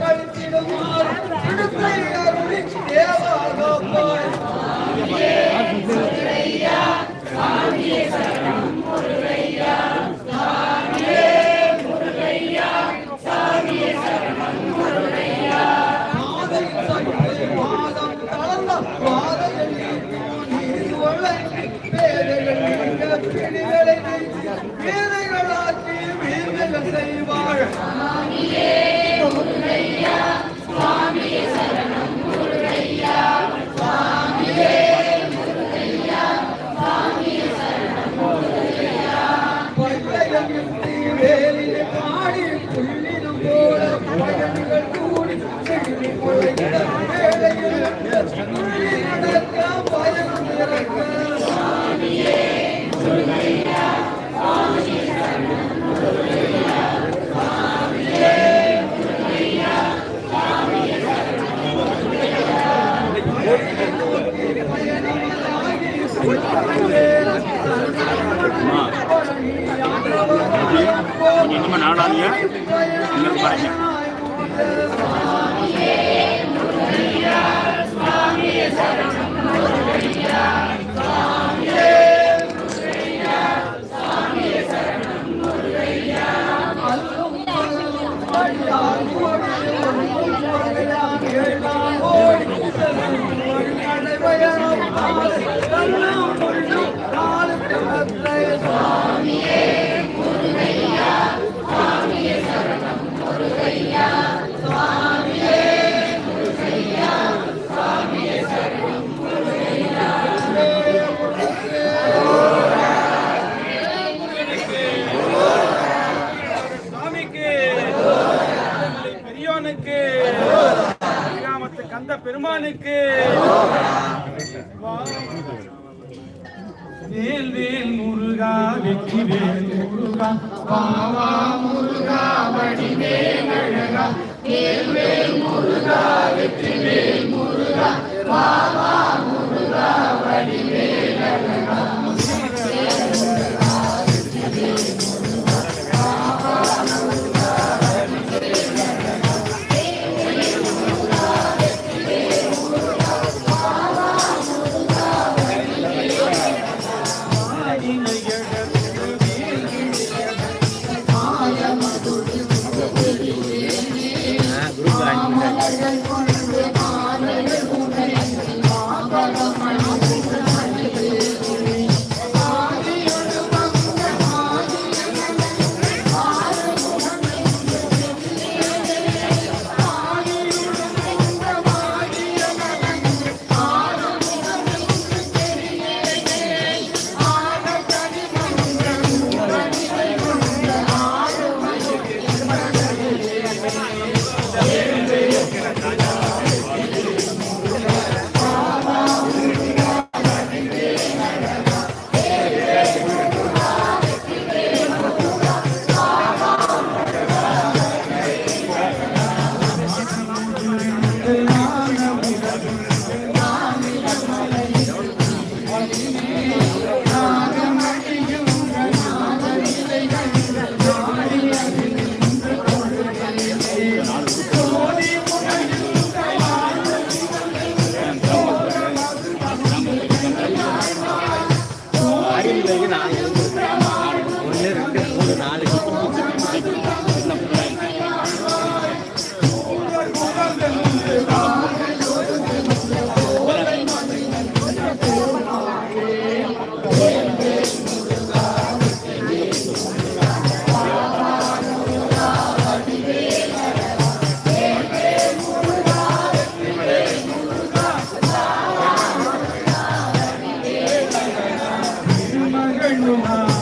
கழித்திடுமா நம்ம நாடாளியா பாருங்க శరణం பெருமானுக்கு வேல் வேல் முருகா வெற்றி வேல் முருகா. பாவா முருகா வடிவேல் அழகா. வேல் வேல் முருகா வெற்றி 哎 Room House.